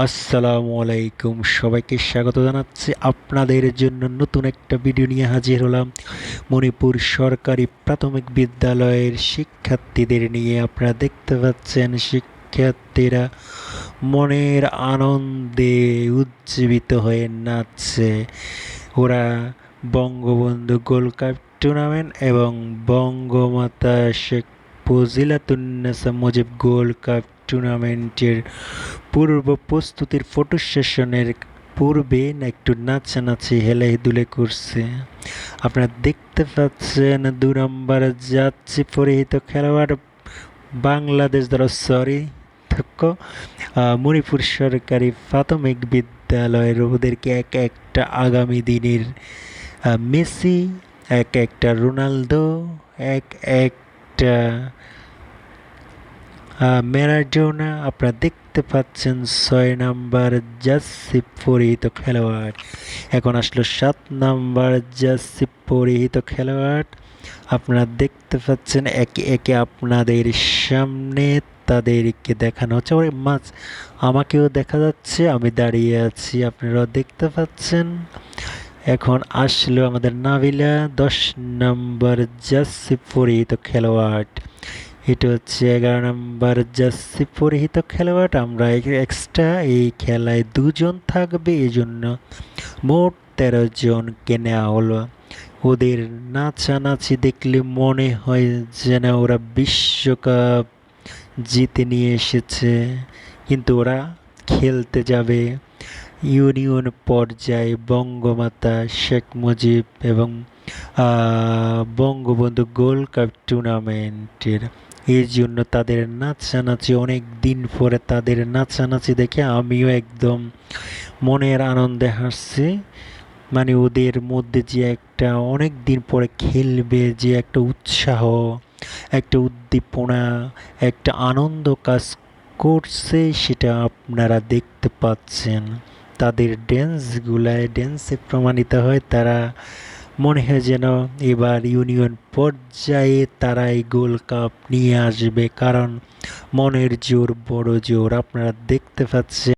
আসসালামু আলাইকুম। সবাইকে স্বাগত জানাচ্ছি আপনাদের জন্য নতুন একটা ভিডিও নিয়ে হাজির হলাম। মণিপুর সরকারি প্রাথমিক বিদ্যালয়ের শিক্ষার্থীদের নিয়ে আপনারা দেখতে পাচ্ছেন, শিক্ষার্থীরা মনের আনন্দে উজ্জীবিত হয়ে নাচছে। ওরা বঙ্গবন্ধু গোল্ড কাপ টুর্নামেন্ট এবং বঙ্গমাতা শেখ ফজিলাতুন্নেসা মুজিব গোল্ড কাপ টুর্নামেন্টের পূর্ব প্রস্তুতির ফটো সেশনের পূর্বে একটু নাচানাচি হেলে দুলে করছে। আপনারা দেখতে পাচ্ছেন দু নম্বর যাচ্ছে পরিহিত খেলোয়াড় বাংলাদেশ দ্বারা, সরি মণিপুর সরকারি প্রাথমিক বিদ্যালয়ের ওদেরকে এক একটা আগামী দিনের মেসি, এক একটা রোনালদো, এক একটা ম্যারাডোনা আপনারা দেখতে পাচ্ছেন ছয় নাম্বার জার্সি পরিহিত খেলোয়াড়। এখন আসলো সাত নাম্বার জার্সি পরিহিত খেলোয়াড়। আপনারা দেখতে পাচ্ছেন একে একে আপনাদের সামনে তাদেরকে দেখানো হচ্ছে। ওই মাছ, আমাকেও দেখা যাচ্ছে, আমি দাঁড়িয়ে আছি। আপনারাও দেখতে পাচ্ছেন। এখন আসলো আমাদের নাবিলা, দশ নম্বর জার্সি পরিহিত খেলোয়াড়। এটা হচ্ছে এগারো নম্বর জার্সি পরিহিত খেলোয়াড়। আমরা এক্সট্রা এই খেলায় দুজন থাকবে এই জন্য মোট তেরো জনকে নেওয়া হলো। ওদের নাচানাচি দেখলে মনে হয় যেন ওরা বিশ্বকাপ জিতে নিয়ে এসেছে, কিন্তু ওরা খেলতে যাবে। ইউনিয়ন পর্যায়ে বঙ্গমাতা শেখ মুজিব এবং বঙ্গবন্ধু গোল্ড কাপ টুর্নামেন্টের। এই জন্য তাদের নাচানাচি, অনেক দিন পরে তাদের নাচানাচি দেখে আমিও একদম মনের আনন্দে হাসছি। মানে ওদের মধ্যে যে একটা অনেক দিন পরে খেলবে যে একটা উৎসাহ, একটা উদ্দীপনা, একটা আনন্দ কাজ করছে সেটা আপনারা দেখতে পাচ্ছেন। তাদের ড্যান্সগুলায় ড্যান্সে প্রমাণিত হয়, তারা মনে হয় যেন এবার ইউনিয়ন পর্যায়ে তারাই গোল্ড কাপ নিয়ে আসবে। কারণ মনের জোর, বড় জোর, আপনারা দেখতে পাচ্ছেন।